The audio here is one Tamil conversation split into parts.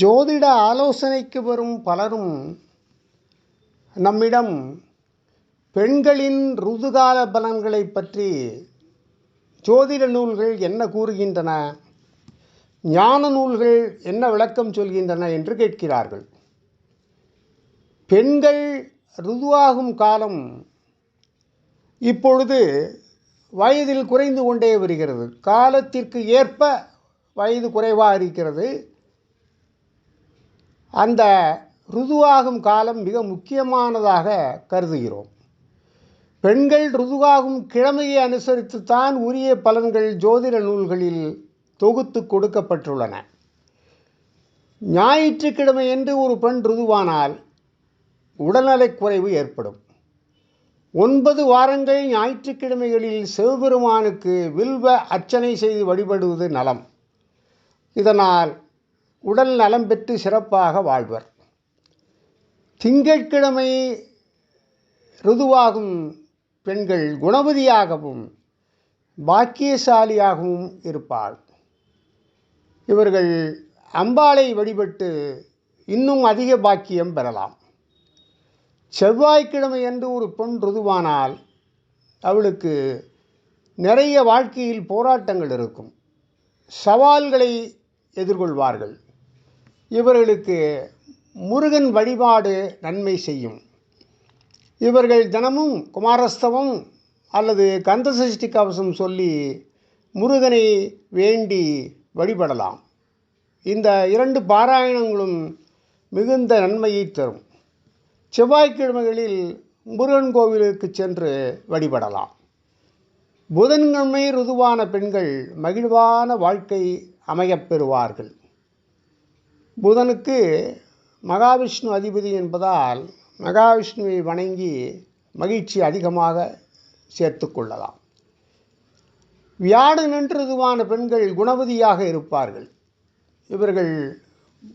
ஜோதிட ஆலோசனைக்கு வரும் பலரும் நம்மிடம் பெண்களின் ருதுகால பலன்களை பற்றி ஜோதிட நூல்கள் என்ன கூறுகின்றன ஞான நூல்கள் என்ன விளக்கம் சொல்கின்றன என்று கேட்கிறார்கள். பெண்கள் ருதுவாகும் காலம் இப்பொழுது வயதில் குறைந்து கொண்டே வருகிறது. காலத்திற்கு ஏற்ப வயது குறைவாக இருக்கிறது. அந்த ருதுவாகும் காலம் மிக முக்கியமானதாக கருதுகிறோம். பெண்கள் ருதுவாகும் கிழமையை அனுசரித்துத்தான் உரிய பலன்கள் ஜோதிட நூல்களில் தொகுத்து கொடுக்கப்பட்டுள்ளன. ஞாயிற்றுக்கிழமை என்று ஒரு பெண் ருதுவானால் உடல்நலைக் குறைவு ஏற்படும். ஒன்பது வாரங்கள் ஞாயிற்றுக்கிழமைகளில் சிவபெருமானுக்கு வில்வ அர்ச்சனை செய்து வழிபடுவது நலம். இதனால் உடல் நலம் பெற்று சிறப்பாக வாழ்வர். திங்கட்கிழமை ருதுவாகும் பெண்கள் குணவதியாகவும் பாக்கியசாலியாகவும் இருப்பாள். இவர்கள் அம்பாளை வழிபட்டு இன்னும் அதிக பாக்கியம் பெறலாம். செவ்வாய்க்கிழமை என்று ஒரு பெண் ருதுவானால் அவளுக்கு நிறைய வாழ்க்கையில் போராட்டங்கள் இருக்கும். சவால்களை எதிர்கொள்வார்கள். இவர்களுக்கு முருகன் வழிபாடு நன்மை செய்யும். இவர்கள் தினமும் குமாரஸ்தவம் அல்லது கந்த சஷ்டி கவசம் சொல்லி முருகனை வேண்டி வழிபடலாம். இந்த இரண்டு பாராயணங்களும் மிகுந்த நன்மையை தரும். செவ்வாய்க்கிழமைகளில் முருகன் கோவிலுக்கு சென்று வழிபடலாம். புதன்கிழமை ருதுவான பெண்கள் மகிழ்வான வாழ்க்கை அமையப் பெறுவார்கள். புதனுக்கு மகாவிஷ்ணு அதிபதி என்பதால் மகாவிஷ்ணுவை வணங்கி மகிழ்ச்சி அதிகமாக சேர்த்து கொள்ளலாம். வியாழனன்று ருதுவான பெண்கள் குணவதியாக இருப்பார்கள். இவர்கள்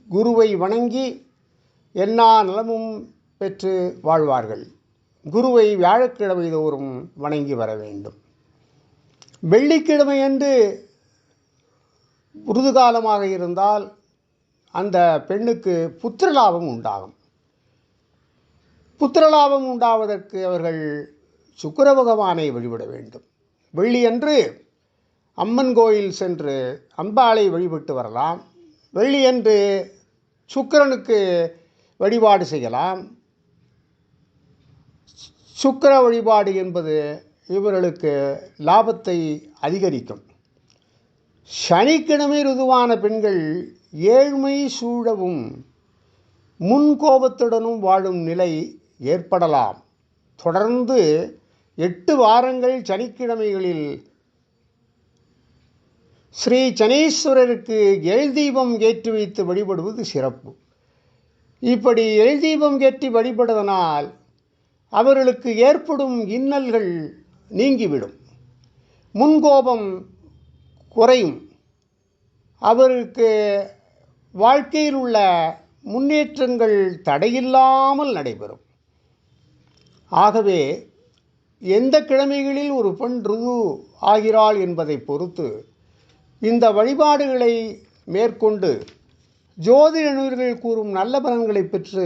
குருவை வணங்கி எல்லா நலமும் பெற்று வாழ்வார்கள். குருவை வியாழக்கிழமை தோறும் வணங்கி வர வேண்டும். வெள்ளிக்கிழமை வெள்ளிக்கிழமையன்று உருதுகாலமாக இருந்தால் அந்த பெண்ணுக்கு புத்திரலாபம் உண்டாகும். புத்திரலாபம் உண்டாவதற்கு அவர்கள் சுக்கர பகவானை வழிபட வேண்டும். வெள்ளியன்று அம்மன் கோயில் சென்று அம்பாளை வழிபட்டு வரலாம். வெள்ளியன்று சுக்கிரனுக்கு வழிபாடு செய்யலாம். சுக்கிர வழிபாடு என்பது இவர்களுக்கு லாபத்தை அதிகரிக்கும். சனிக்கிழமை ருதுவான பெண்கள் ஏழ்மை சூழவும் முன்கோபத்துடனும் வாழும் நிலை ஏற்படலாம். தொடர்ந்து எட்டு வாரங்கள் சனிக்கிழமைகளில் ஸ்ரீ சனீஸ்வரருக்கு எள் தீபம் ஏற்றி வைத்து வழிபடுவது சிறப்பு. இப்படி எழுதீபம் தீபம் ஏற்றி வழிபடுவதனால் அவர்களுக்கு ஏற்படும் இன்னல்கள் நீங்கிவிடும். முன்கோபம் குறையும். அவருக்கு வாழ்க்கையில் உள்ள முன்னேற்றங்கள் தடையில்லாமல் நடைபெறும். ஆகவே எந்த கிழமைகளில் ஒரு பெண் ருது ஆகிறாள் என்பதை பொறுத்து இந்த வழிபாடுகளை மேற்கொண்டு ஜோதிட நூல்கள் கூறும் நல்ல பலன்களை பெற்று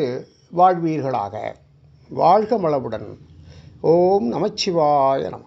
வாழ்வீர்களாக. வாழ்க மளவுடன் ஓம் நமச்சிவாய நம